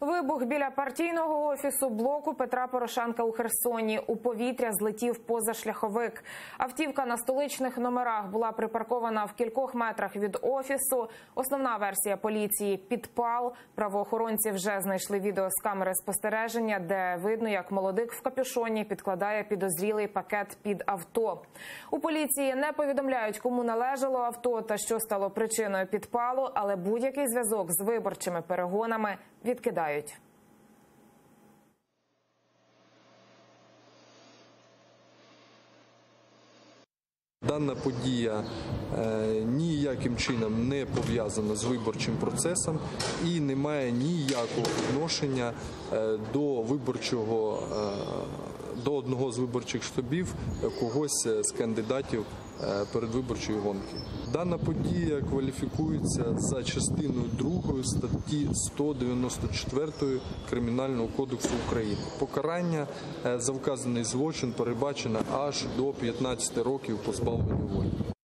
Вибух біля партійного офісу блоку Петра Порошенка у Херсоні. У повітря злетів позашляховик. Автівка на столичних номерах була припаркована в кількох метрах від офісу. Основна версія поліції підпал. Правоохоронці вже знайшли відео з камери спостереження, де видно, як молодик в капюшоні підкладає підозрілий пакет під авто. У поліції не повідомляють, кому належало авто та що стало причиною підпалу, але будь-який зв'язок з виборчими перегонами відкидають. Дана подія е, ніяким чином не пов'язана з виборчим процесом і не має ніякого відношення е, до виборчого е, до одного з виборчих штабів когось з кандидатів передвиборчої гонки. Дана подія кваліфікується за частиною 2 статті 194 Кримінального кодексу України. Покарання е, за вказаний злочин передбачено аж до 15 років позбавлення волі.